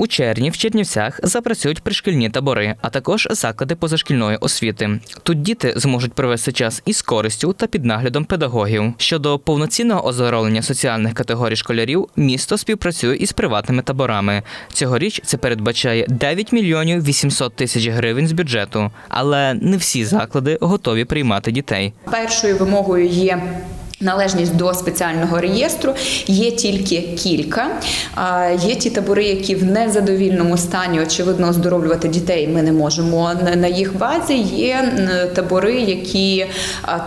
У червні в Чернівцях запрацюють пришкільні табори, а також заклади позашкільної освіти. Тут діти зможуть провести час із користю та під наглядом педагогів. Щодо повноцінного оздоровлення соціальних категорій школярів, місто співпрацює із приватними таборами. Цьогоріч це передбачає 9 мільйонів 800 тисяч гривень з бюджету, але не всі заклади готові приймати дітей. Першою вимогою є. Належність до спеціального реєстру є тільки кілька. Є ті табори, які в незадовільному стані, очевидно, оздоровлювати дітей ми не можемо на- їх базі. Є табори, які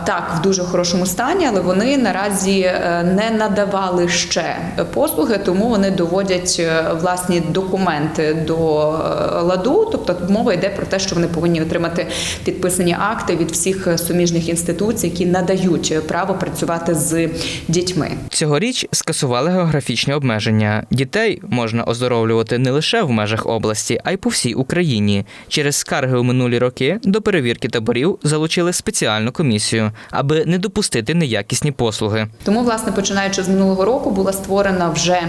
так в дуже хорошому стані, але вони наразі е, не надавали ще послуги, тому вони доводять е, власні документи до е, ладу. Тобто мова йде про те, що вони повинні отримати підписані акти від всіх суміжних інституцій, які надають право працювати з дітьми. Цьогоріч скасували географічні обмеження. Дітей можна оздоровлювати не лише в межах області, а й по всій Україні. Через скарги у минулі роки до перевірки таборів залучили спеціальну комісію, аби не допустити неякісні послуги. Тому, власне, починаючи з минулого року, була створена вже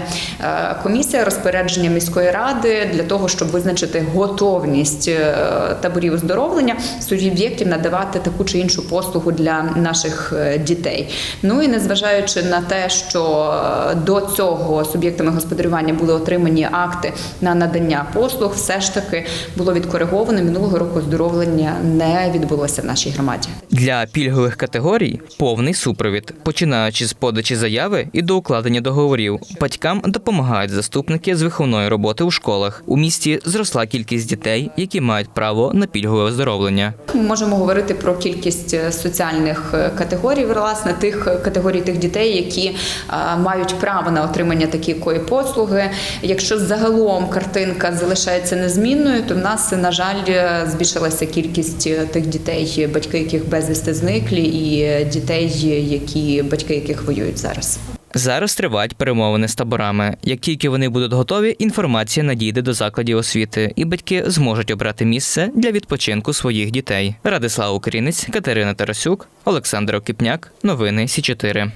е, комісія розпорядження міської ради для того, щоб визначити готовність е, таборів оздоровлення суб'єктів надавати таку чи іншу послугу для наших е, дітей. Ну і незважаючи на те, що е, до цього суб'єктами господарювання були отримані акти на надання послуг, все ж таки було відкориговано минулого року оздоровлення не відбулося в нашій громаді. Для пільгових категорій повний супровід, починаючи з подачі заяви і до укладення договорів. Батькам допомагають заступники з виховної роботи у школах. У місті зросла кількість дітей, які мають право на пільгове оздоровлення. Ми можемо говорити про кількість е, соціальних е, категорій, власне, тих категорій тих дітей, які е, мають право на отримання такої послуги. Якщо загалом картинка залишається незмінною, то в нас, на жаль, е, збільшилася кількість е, тих дітей, батьки яких безвісти зниклі, і дітей, які батьки яких воюють зараз. Зараз тривають перемовини з таборами. Як тільки вони будуть готові, інформація надійде до закладів освіти, і батьки зможуть обрати місце для відпочинку своїх дітей. Радислав Українець, Катерина Тарасюк, Олександр Окіпняк. Новини Сі 4